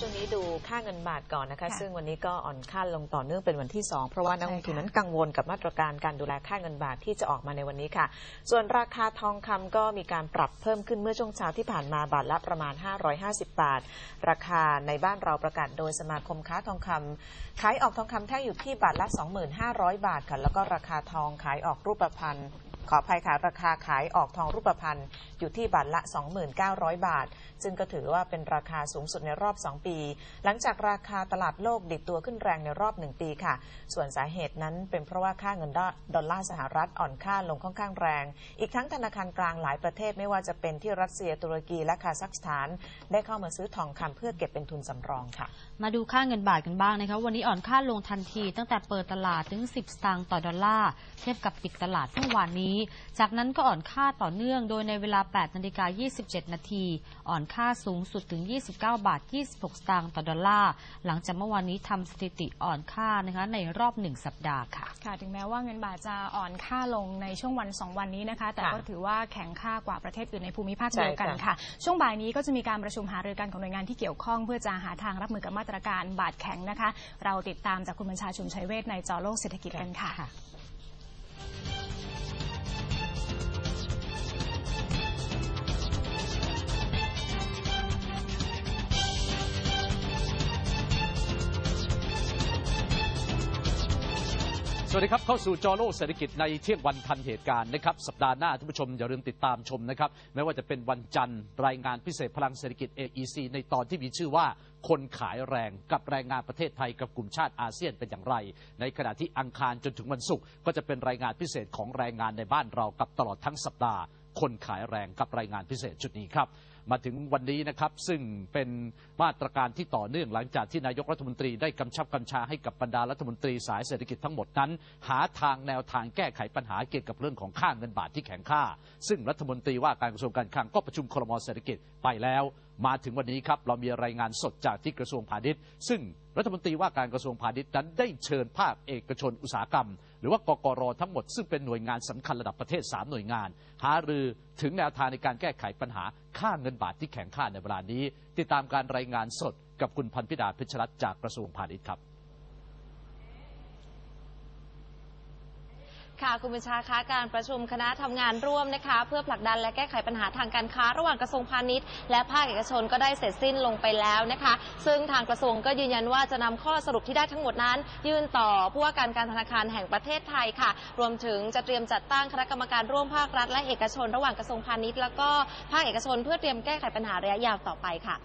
ช่วงนี้ดูค่าเงินบาทก่อนนะคะค่ะซึ่งวันนี้ก็อ่อนค่าลงต่อเนื่องเป็นวันที่ 2 เพราะว่านักลงทุนใช่ค่ะนั้นกังวลกับมาตรการการดูแลค่าเงินบาทที่จะออกมาในวันนี้ค่ะ ส่วนราคาทองคำก็มีการปรับเพิ่มขึ้นเมื่อช่วงเช้าที่ผ่านมาบาทละประมาณ 550 บาท ราคาในบ้านเราประกาศโดยสมาคมค้าทองคำขายออกทองคำแท่งอยู่ที่บาทละ 25,000 บาทค่ะแล้วก็ราคาทองขายออกรูปพรรณ ขออภัยค่ะ ราคาขายออกทองรูปพรรณอยู่ที่บาทละ 29,000 บาท ซึ่งก็ถือว่าเป็นราคาสูงสุดในรอบ 2 ปี หลังจากราคาตลาดโลกดิดตัวขึ้นแรงในรอบ 1 ปีค่ะ ส่วนสาเหตุนั้นเป็นเพราะว่าค่าเงินดอลลาร์สหรัฐอ่อนค่าลงค่อนข้างแรง อีกทั้งธนาคารกลางหลายประเทศไม่ว่าจะเป็นที่รัสเซียตุรกีและคาซัคสถาน ได้เข้ามาซื้อทองคำเพื่อเก็บเป็นทุนสำรองค่ะ มาดูค่าเงินบาทกันบ้างนะคะวันนี้อ่อนค่าลงทันที ตั้งแต่เปิดตลาดถึง 10สตางค์ต่อดอลลาร์เทียบกับปิดตลาดเมื่อวานนี้จากนั้นก็อ่อนค่าต่อเนื่อง โดยในเวลา 8 นาฬิกา 27 นาที อ่อนค่าสูงสุดถึง 29 บาท 26 สตางค์ต่อดอลลาร์ หลังจากเมื่อวานนี้ทำสถิติอ่อนค่านะคะในรอบ 1 สัปดาห์ค่ะ ค่ะ ถึงแม้ว่าเงินบาทจะอ่อนค่าลงในช่วงวัน 2 วันนี้นะคะ แต่ค่ะก็ถือว่าแข็งค่ากว่าประเทศอื่นในภูมิภาคใช่เดียวกันค่ะค่ะ ช่วงบ่ายนี้ก็จะมีการประชุมหารือกันของหน่วยงานที่เกี่ยวข้อง เพื่อจะหาทางรับมือกับมาตรการบาทแข็งนะคะ เราติดตามจากคุณบัญชาชุมชัยเวทในจอโลกเศรษฐกิจกันค่ะ สวัสดีครับ เข้าสู่จอโลกเศรษฐกิจในเที่ยงวันทันเหตุการณ์นะครับ สัปดาห์หน้าท่านผู้ชมอย่าลืมติดตามชมนะครับไม่ว่าจะเป็นวันจันทร์รายงานพิเศษพลังเศรษฐกิจ AEC ในตอนที่มีชื่อว่าคนขายแรงกับแรงงานประเทศไทยกับกลุ่มชาติอาเซียนเป็นอย่างไร ในขณะที่อังคารจนถึงวันศุกร์ก็จะเป็นรายงานพิเศษของแรงงานในบ้านเรากับตลอดทั้งสัปดาห์ คนขายแรงกับรายงานพิเศษชุดนี้ครับ มาถึงวันนี้นะครับซึ่งเป็นมาตรการที่ต่อเนื่องหลังจากที่นายกรัฐมนตรีได้กำชับกำชาให้กับบรรดารัฐมนตรีสายเศรษฐกิจทั้งหมดนั้น หาทางแนวทางแก้ไขปัญหาเกี่ยวกับเรื่องของค่าเงินบาทที่แข็งค่า ซึ่งรัฐมนตรีว่าการกระทรวงการคลังก็ประชุมครมเศรษฐกิจไปแล้ว มาถึงวันนี้ครับเรามีรายงานสดจากที่กระทรวงพาณิชย์ ซึ่ง รัฐมนตรีว่าการกระทรวงพาณิชย์นั้นได้เชิญภาคเอกชนอุตสาหกรรม หรือว่ากกรทั้งหมดซึ่งเป็นหน่วยงานสำคัญระดับประเทศ 3 หน่วยงาน หารือถึงแนวทางในการแก้ไขปัญหาค่าเงินบาทที่แข็งค่าในเวลานี้ ติดตามการรายงานสดกับคุณพันพิดาเพชรรัตน์จากกระทรวงพาณิชย์ครับ ค่ะคุณบัญชาคะการประชุมคณะทำงานร่วมนะคะ เพื่อผลักดันและแก้ไขปัญหาทางการค้า ระหว่างกระทรวงพาณิชย์และภาคเอกชนก็ได้เสร็จสิ้นลงไปแล้วนะคะ ซึ่งทางกระทรวงก็ยืนยันว่าจะนำข้อสรุปที่ได้ทั้งหมดนั้น ยื่นต่อผู้ว่าการการธนาคารแห่งประเทศไทยค่ะ รวมถึงจะเตรียมจัดตั้งคณะกรรมการร่วมภาครัฐและเอกชน ระหว่างกระทรวงพาณิชย์แล้วก็ภาคเอกชน เพื่อเตรียมแก้ไขปัญหาระยะยาวต่อไปค่ะ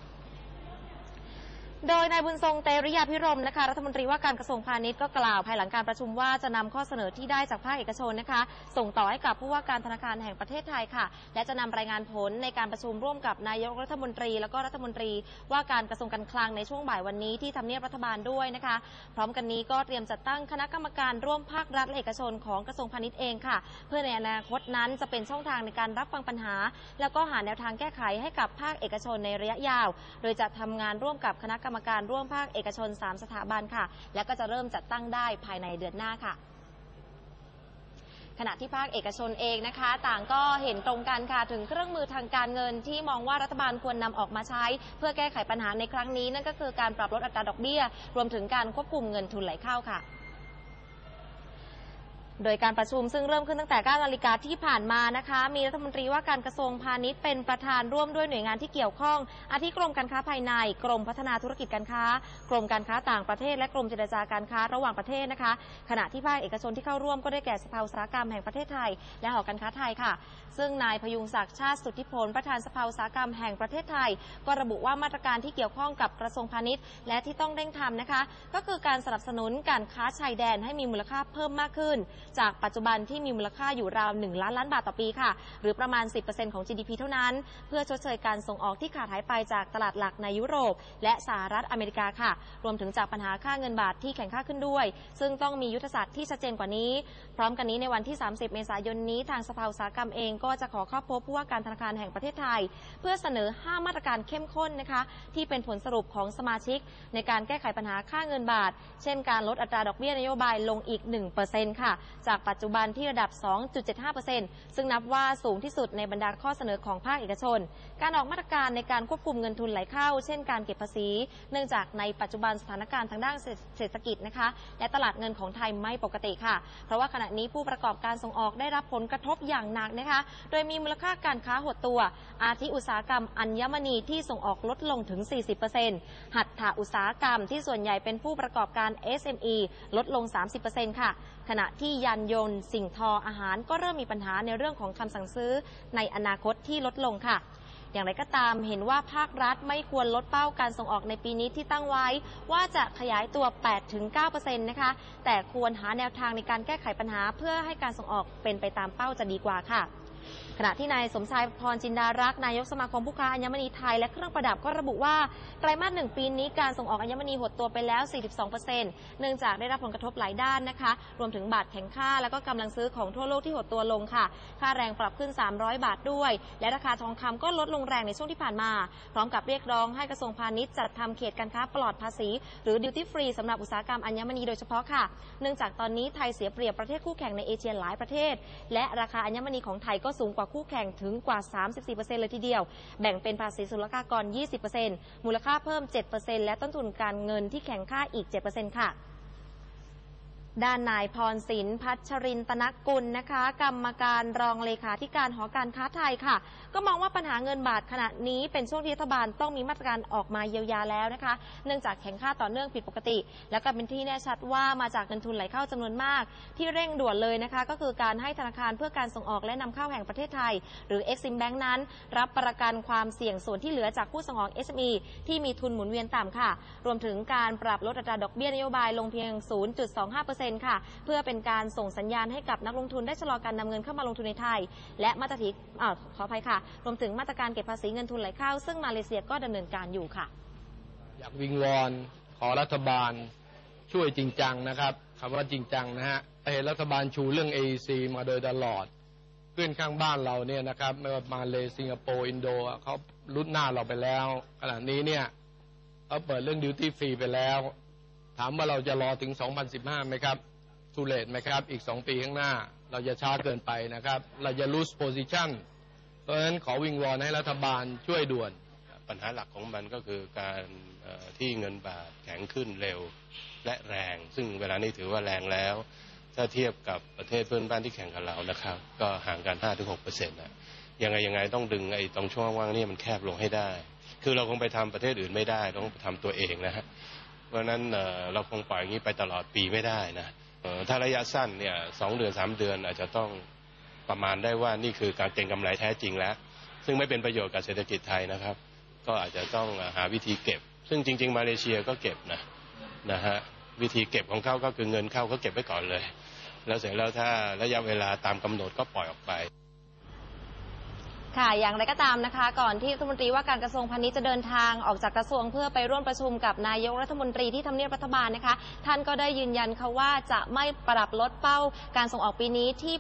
โดยนายบุญทรงเตริยาพิรมนะคะรัฐมนตรีว่าการกระทรวงพาณิชย์ก็กล่าวภายหลังการประชุมว่าจะนำข้อเสนอที่ได้จากภาคเอกชนนะคะ ส่งต่อให้กับผู้ว่าการธนาคารแห่งประเทศไทยค่ะ และจะนำรายงานผลในการประชุมร่วมกับนายกรัฐมนตรี แล้วก็รัฐมนตรีว่าการกระทรวงการคลังในช่วงบ่ายวันนี้ที่ทำเนียบรัฐบาลด้วยนะคะ พร้อมกันนี้ก็เตรียมจัดตั้งคณะกรรมการร่วมภาครัฐและเอกชนของกระทรวงพาณิชย์เองค่ะ เพื่อในอนาคตนั้นจะเป็นช่องทางในการรับฟังปัญหา แล้วก็หาแนวทางแก้ไขให้กับภาคเอกชนในระยะยาว โดยจะทำงานร่วมกับคณะรรมการร่วมภาคเอกชน 3 สถาบันค่ะ และก็จะเริ่มจัดตั้งได้ภายในเดือนหน้าค่ะขณะที่ภาคเอกชนเองนะคะ ต่างก็เห็นตรงกันค่ะ ถึงเครื่องมือทางการเงินที่มองว่ารัฐบาลควรนำออกมาใช้ เพื่อแก้ไขปัญหาในครั้งนี้ นั่นก็คือการปรับลดอัตราดอกเบี้ย รวมถึงการควบคุมเงินทุนไหลเข้าค่ะ โดยการประชุมซึ่งเริ่มขึ้นตั้งแต่ 9 นาฬิกาที่ผ่านมานะคะ มีรัฐมนตรีว่าการกระทรวงพาณิชย์เป็นประธานร่วมด้วยหน่วยงานที่เกี่ยวข้องอาทิกรมการค้าภายใน กรมพัฒนาธุรกิจการค้า กรมการค้าต่างประเทศ และกรมเจรจาการค้าระหว่างประเทศนะคะ ขณะที่ภาคเอกชนที่เข้าร่วมก็ได้แก่สภาอุตสาหกรรมแห่งประเทศไทย และหอการค้าไทยค่ะ ซึ่งนายพยุงศักดิ์ชาติสุทธิพลประธานสภาอุตสาหกรรมแห่งประเทศไทย ก็ระบุว่ามาตรการที่เกี่ยวข้องกับกระทรวงพาณิชย์ และที่ต้องเร่งทำนะคะ ก็คือการสนับสนุนการค้าชายแดนให้มีมูลค่าเพิ่มมากขึ้นจากปัจจุบันที่มีมูลค่าอยู่ราว 1 ล้านล้านบาทต่อปีค่ะ หรือประมาณ 10%ของ GDP เท่านั้น เพื่อชดเชยการส่งออกที่ขาดหายไปจากตลาดหลักในยุโรป และสหรัฐอเมริกาค่ะ รวมถึงจากปัญหาค่าเงินบาทที่แข็งค่าขึ้นด้วย ซึ่งต้องมียุทธศาสตร์ที่ชัดเจนกว่านี้ พร้อมกันนี้ในวันที่ 30 เมษายนนี้ทางสภาอุตสาหกรรมเองก็จะขอเข้าพบผู้ว่าการธนาคารแห่งประเทศไทย เพื่อเสนอ 5 มาตรการเข้มข้นนะคะที่เป็นผลสรุปของสมาชิก ในการแก้ไขปัญหาค่าเงินบาท เช่นการลดอัตราดอกเบี้ยนโยบายลงอีก 1%ค่ะจากปัจจุบันที่ระดับ 2.75%ซึ่งนับว่าสูงที่สุดในบรรดาข้อเสนอของภาคเอกชน การออกมาตรการในการควบคุมเงินทุนไหลเข้า เช่นการเก็บภาษี เนื่องจากในปัจจุบันสถานการณ์ทางด้านเศรษฐกิจนะคะและตลาดเงินของไทยไม่ปกติค่ะ เพราะว่าขณะนี้ผู้ประกอบการส่งออกได้รับผลกระทบอย่างหนักนะคะ โดยมีมูลค่าการค้าหดตัว อาทิอุตสาหกรรมอัญมณีที่ส่งออกลดลงถึง 40%หัตถอุตสาหกรรมที่ส่วนใหญ่เป็นผู้ประกอบการ SME ลดลง 30%ค่ะ ขณะที่ยานยนต์ สิ่งทออาหารก็เริ่มมีปัญหาในเรื่องของคำสั่งซื้อในอนาคตที่ลดลงค่ะ อย่างไรก็ตามเห็นว่าภาครัฐไม่ควรลดเป้าการส่งออกในปีนี้ที่ตั้งไว้ ว่าจะขยายตัว 8-9%นะคะ แต่ควรหาแนวทางในการแก้ไขปัญหาเพื่อให้การส่งออกเป็นไปตามเป้าจะดีกว่าค่ะ ขณะที่นายสมชายพรจินดารักษ์นายกสมาคมผู้ค้าอัญมณีไทยและเครื่องประดับก็ระบุว่าไตรมาสหนึ่งปีนี้การส่งออกอัญมณีหดตัวไปแล้ว 42%เนื่องจากได้รับผลกระทบหลายด้านนะคะ รวมถึงบาทแข็งค่า แล้วก็กำลังซื้อของทั่วโลกที่หดตัวลงค่ะ ค่าแรงปรับขึ้น 300 บาทด้วย และราคาทองคำก็ลดลงแรงในช่วงที่ผ่านมา พร้อมกับเรียกร้องให้กระทรวงพาณิชย์จัดทำเขตการค้าปลอดภาษี หรือ duty free สำหรับอุตสาหกรรมอัญมณีโดยเฉพาะค่ะ เนื่องจากตอนนี้ไทยเสียเปรียบประเทศคู่แข่งในเอเชียหลายประเทศ และราคาอัญมณีของไทยก็ก็สูงกว่าคู่แข่งถึงกว่า 34%เลยทีเดียว แบ่งเป็นภาษีศุลกากร 20%มูลค่าเพิ่ม 7%และต้นทุนการเงินที่แข่งค่าอีก 7%ค่ะ ด้านนายพรศินพัชรินตนกุลนะคะ กรรมการรองเลขาธิการหอการค้าไทยค่ะ ก็มองว่าปัญหาเงินบาทขณะนี้เป็นช่วงที่รัฐบาลต้องมีมาตรการออกมาเยียวยาแล้วนะคะ เนื่องจากแข็งค่าต่อเนื่องผิดปกติ แล้วก็เป็นที่แน่ชัดว่ามาจากเงินทุนไหลเข้าจำนวนมาก ที่เร่งด่วนเลยนะคะ ก็คือการให้ธนาคารเพื่อการส่งออกและนำเข้าแห่งประเทศไทย หรือ Exim Bank นั้น รับประกันความเสี่ยงส่วนที่เหลือจากผู้ส่งออก SME ที่มีทุนหมุนเวียนต่ำค่ะ รวมถึงการปรับลดอัตราดอกเบี้ยนโยบายลงเพียง 0.25%ค่ะ เพื่อเป็นการส่งสัญญาณให้กับนักลงทุนได้ชะลอการนำเงินเข้ามาลงทุนในไทย และมาตรฐานอ่ขออภัยค่ะ รวมถึงมาตรการเก็บภาษีเงินทุนไหลเข้า ซึ่งมาเลเซียก็ดำเนินการอยู่ค่ะ อยากวิงวอนขอรัฐบาลช่วยจริงจังนะครับคำว่าจริงจังนะฮะเห็นรัฐบาลชูเรื่อง AEC มาโดยตลอดเพื่อนข้างบ้านเราเนี่ยนะครับไม่ว่ามาเลสิงคโปร์อินโดเขาลุ้นหน้าเราไปแล้ว ขณะนี้เนี่ยเขาเปิดเรื่องดิวตี้ฟรีไปแล้ว ถามว่าเราจะรอถึง 2015ไหมครับทูเลตไหมครับ อีก 2 ปีข้างหน้า เราจะช้าเกินไปนะครับ เราจะ lose position เพราะฉะนั้นขอวิงวอนให้รัฐบาลช่วยด่วน ปัญหาหลักของมันก็คือการที่เงินบาทแข็งขึ้นเร็วและแรง ซึ่งเวลานี้ถือว่าแรงแล้ว ถ้าเทียบกับประเทศเพื่อนบ้านที่แข่งกับเรานะครับ ก็ห่างกัน 5-6เปอร์เซ็นต์นะยังไงยังไงต้องดึงไอ้ตรงช่วงว่างนี่มันแคบลงให้ได้ คือเราคงไปทำประเทศอื่นไม่ได้ ต้องทำตัวเองนะฮะ เพราะนั้นเราคงปล่อยอย่างนี้ไปตลอดปีไม่ได้นะถ้าระยะสั้นเนี่ยสองเดือนสามเดือนอาจจะต้องประมาณได้ว่านี่คือการเก็งกำไรแท้จริงแล้ว ซึ่งไม่เป็นประโยชน์กับเศรษฐกิจไทยนะครับ ก็อาจจะต้องหาวิธีเก็บ ซึ่งจริง ๆ มาเลเซียก็เก็บนะนะฮะวิธีเก็บของเขาก็คือเงินเข้าก็เก็บไว้ก่อนเลย แล้วเสร็จแล้วถ้าระยะเวลาตามกำหนดก็ปล่อยออกไป ค่ะ อย่างไรก็ตามนะคะ ก่อนที่รัฐมนตรีว่าการกระทรวงพาณิชย์จะเดินทางออกจากกระทรวงเพื่อไปร่วมประชุมกับนายกรัฐมนตรีที่ทำเนียบรัฐบาลนะคะ ท่านก็ได้ยืนยันค่ะว่าจะไม่ปรับลดเป้าการส่งออกปีนี้ที่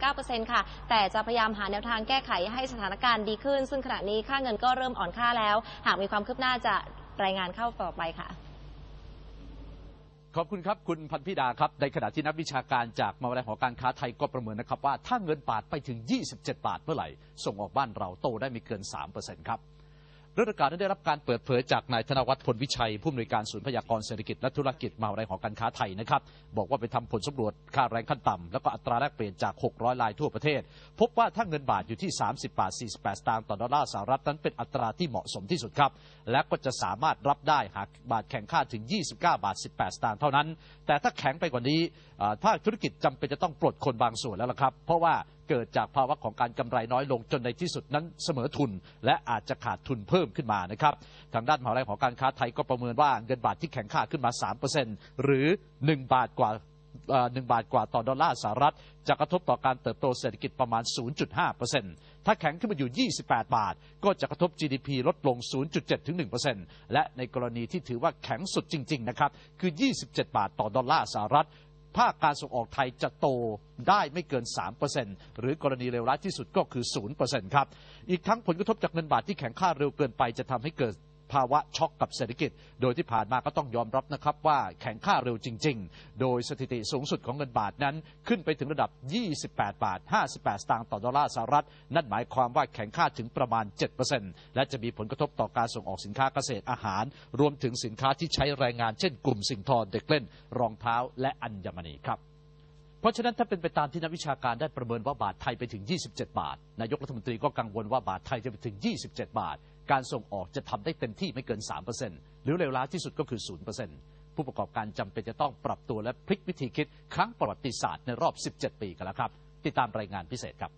8-9%ค่ะ แต่จะพยายามหาแนวทางแก้ไขให้สถานการณ์ดีขึ้น ซึ่งขณะนี้ค่าเงินก็เริ่มอ่อนค่าแล้ว หากมีความคืบหน้าจะรายงานเข้าต่อไปค่ะ ขอบคุณครับ คุณพันธิดาครับ ในขณะที่นักวิชาการจากมหาวิทยาลัยหอการค้าไทยก็ประเมินนะครับว่าถ้าเงินบาทไปถึง 27 บาทเมื่อไหร่ ส่งออกบ้านเราโตได้ไม่เกิน 3%ครับ เรื่องการได้รับการเปิดเผยจากนายธนวัฒน์พลวิชัยผู้อำนวยการศูนย์พยากรเศรษฐกิจและธุรกิจมหาวิทยาลัยหอการค้าไทยนะครับบอกว่าไปทำผลสำรวจค่าแรงขั้นต่ำแล้วก็อัตราแลกเปลี่ยนจาก 600รายทั่วประเทศ พบว่าถ้าเงินบาทอยู่ที่ 30บาท48 สตางค์ต่อดอลลาร์สหรัฐนั้นเป็นอัตราที่เหมาะสมที่สุดครับ และก็จะสามารถรับได้หากบาทแข็งค่าถึง 29 บาท 18 สตางค์เท่านั้น แต่ถ้าแข็งไปกว่านี้อ่าภาคธุรกิจจำเป็นจะต้องปลดคนบางส่วนแล้วล่ะครับ เพราะว่า เกิดจากภาวะของการกำไรน้อยลงจนในที่สุดนั้นเสมอทุน และอาจจะขาดทุนเพิ่มขึ้นมานะครับทางด้านมหาวิทยาลัยของการค้าไทยก็ประเมินว่าเงินบาทที่แข็งค่าขึ้นมา 3%หรือ 1 บาทกว่าเอ่อ1บาทกว่าต่อดอลลาร์สหรัฐ จะกระทบต่อการเติบโตเศรษฐกิจประมาณ 0.5%ถ้าแข็งขึ้นมาอยู่ 28 บาท ก็จะกระทบ GDP ลดลง 0.7 ถึง 1%และในกรณีที่ถือว่าแข็งสุดจริง ๆ นะครับ คือ 27 บาทต่อดอลลาร์สหรัฐ ภาคการส่งออกไทยจะโตได้ไม่เกิน 3%หรือกรณีเลวร้ายที่สุดก็คือ 0%ครับ อีกทั้งผลกระทบจากเงินบาทที่แข็งค่าเร็วเกินไปจะทำให้เกิด ภาวะช็อกกับเศรษฐกิจ โดยที่ผ่านมาก็ต้องยอมรับนะครับว่าแข็งค่าเร็วจริง ๆ โดยสถิติสูงสุดของเงินบาทนั้น ขึ้นไปถึงระดับ 28 บาท 58 สตางค์ต่อดอลลาร์สหรัฐ นั่นหมายความว่าแข็งค่าถึงประมาณ 7%และจะมีผลกระทบต่อการส่งออกสินค้าเกษตรอาหาร รวมถึงสินค้าที่ใช้แรงงานเช่นกลุ่มสิ่งทอเด็กเล่น รองเท้าและอัญมณีครับเพราะฉะนั้นถ้าเป็นไปตามที่นักวิชาการได้ประเมินว่าบาทไทยไปถึง 27 บาท นายกรัฐมนตรีก็กังวลว่าบาทไทยจะไปถึง 27 บาท การส่งออกจะทำได้เต็มที่ไม่เกิน 3%หรือเลวร้ายที่สุดก็คือ 0%ผู้ประกอบการจำเป็นจะต้องปรับตัวและพลิกวิธีคิดครั้งประวัติศาสตร์ในรอบ 17 ปีกันแล้วครับ ติดตามรายงานพิเศษครับ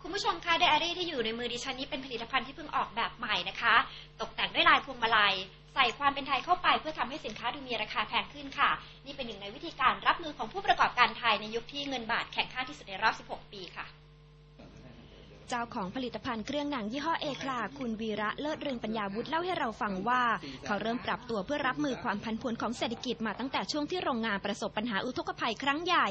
คุณผู้ชมคะไดอารี่ที่อยู่ในมือดิฉันนี้เป็นผลิตภัณฑ์ที่เพิ่งออกแบบใหม่นะคะ ตกแต่งด้วยลายพวงมาลัย ใส่ความเป็นไทยเข้าไปเพื่อทำให้สินค้าดูมีราคาแพงขึ้นค่ะ นี่เป็นหนึ่งในวิธีการรับมือของผู้ประกอบการไทยในยุคที่เงินบาทแข็งค่าที่สุดในรอบ 16 ปีค่ะ เจ้าของผลิตภัณฑ์เครื่องหนังยี่ห้อเอคลาคุณวีระเลิศเรืองปัญญาวุฒิเล่าให้เราฟังว่า เขาเริ่มปรับตัวเพื่อรับมือความผันผวนของเศรษฐกิจมาตั้งแต่ช่วงที่โรงงานประสบปัญหาอุทกภัยครั้งใหญ่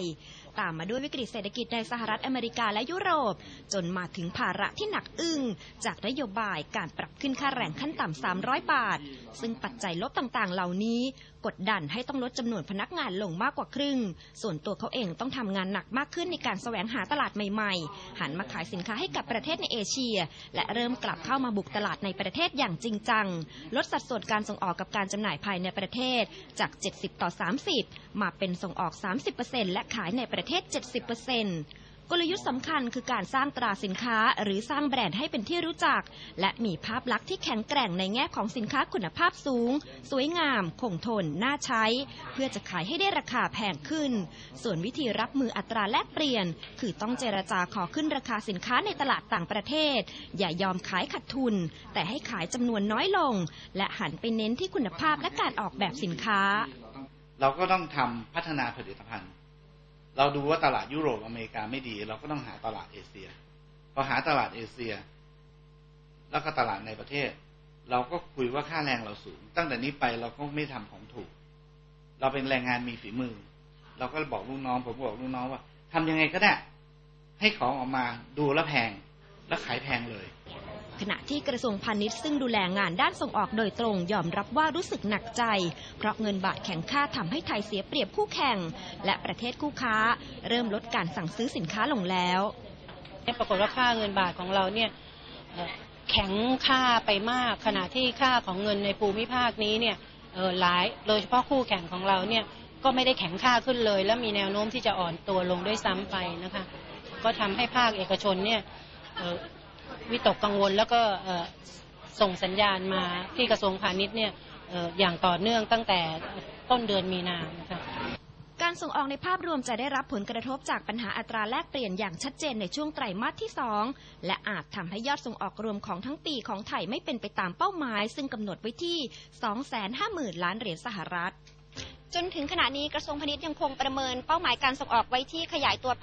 ตามมาด้วยวิกฤตเศรษฐกิจในสหรัฐอเมริกาและยุโรป จนมาถึงภาระที่หนักอึ้งจากนโยบายการปรับขึ้นค่าแรงขั้นต่ำ300 บาท ซึ่งปัจจัยลบต่างๆ เหล่านี้กดดันให้ต้องลดจำนวนพนักงานลงมากกว่าครึ่ง ส่วนตัวเขาเองต้องทำงานหนักมากขึ้นในการแสวงหาตลาดใหม่ๆ หันมาขายสินค้าให้กับประเทศในเอเชีย และเริ่มกลับเข้ามาบุกตลาดในประเทศอย่างจริงจัง ลดสัดส่วนการส่งออกกับการจำหน่ายภายในประเทศจาก 70 ต่อ 30 มาเป็นส่งออก 30%และขายในประเทศ 70% กลยุทธ์สำคัญคือการสร้างตราสินค้า หรือสร้างแบรนด์ให้เป็นที่รู้จัก และมีภาพลักษณ์ที่แข็งแกร่งในแง่ของสินค้าคุณภาพสูง สวยงาม คงทน น่าใช้ เพื่อจะขายให้ได้ราคาแพงขึ้น ส่วนวิธีรับมืออัตราแลกเปลี่ยน คือต้องเจรจาขอขึ้นราคาสินค้าในตลาดต่างประเทศ อย่ายอมขายขาดทุน แต่ให้ขายจำนวนน้อยลง และหันไปเน้นที่คุณภาพและการออกแบบสินค้า เราก็ต้องทำพัฒนาผลิตภัณฑ์ เราดูว่าตลาดยุโรปอเมริกาไม่ดี เราก็ต้องหาตลาดเอเชียพอหาตลาดเอเชีย แล้วก็ตลาดในประเทศ เราก็คุยว่าค่าแรงเราสูง ตั้งแต่นี้ไปเราก็ไม่ทำของถูก เราเป็นแรงงานมีฝีมือ เราก็บอกลูกน้อง ผมบอกลูกน้องว่าทำยังไงก็ได้ ให้ของออกมาดูแลแพง แล้วขายแพงเลย ขณะที่กระทรวงพาณิชย์ซึ่งดูแลงานด้านส่งออกโดยตรงยอมรับว่ารู้สึกหนักใจ เพราะเงินบาทแข็งค่าทำให้ไทยเสียเปรียบคู่แข่ง และประเทศคู่ค้า เริ่มลดการสั่งซื้อสินค้าลงแล้วปรากฏว่าค่าเงินบาทของเราเนี่ยแข็งค่าไปมาก ขณะที่ค่าของเงินในภูมิภาคนี้เนี่ยหลายโดยเฉพาะคู่แข่งของเราเนี่ยก็ไม่ได้แข็งค่าขึ้นเลย และมีแนวโน้มที่จะอ่อนตัวลงด้วยซ้ำไปนะคะ ก็ทำให้ภาคเอกชนเนี่ย วิตกกังวล แล้วก็ส่งสัญญาณมาที่กระทรวงพาณิชย์เนี่ยอออย่างต่อเนื่องตั้งแต่ต้นเดือนมีนาคะการส่งออกในภาพรวมจะได้รับผลกระทบจากปัญหาอัตราแลกเปลี่ยนอย่างชัดเจนในช่วงไตรมาสที่ 2 และอาจทำให้ยอดส่งออกรวมของทั้งปีของไทยไม่เป็นไปตามเป้าหมาย ซึ่งกำหนดไว้ที่ 250,000 ล้านเหรียญสหรัฐ จนถึงขณะนี้กระทรวงพาณิชย์ยังคงประเมินเป้าหมายการส่งออกไว้ที่ขยายตัว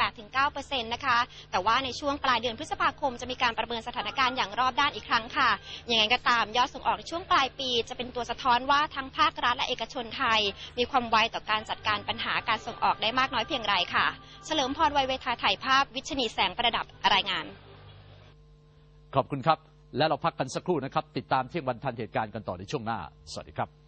8-9%นะคะ แต่ว่าในช่วงปลายเดือนพฤษภาคมจะมีการประเมินสถานการณ์อย่างรอบด้านอีกครั้งค่ะยังไงก็ตามยอดส่งออกในช่วงปลายปีจะเป็นตัวสะท้อนว่าทั้งภาครัฐและเอกชนไทย มีความไวต่อการจัดการปัญหาการส่งออกได้มากน้อยเพียงไรค่ะ เฉลิมพรวัยเวทาถ่ายภาพ วิชนีแสงประดับรายงาน ขอบคุณครับ และเราพักกันสักครู่นะครับ ติดตามเที่ยงวันทันเหตุการณ์กันต่อในช่วงหน้า สวัสดีครับ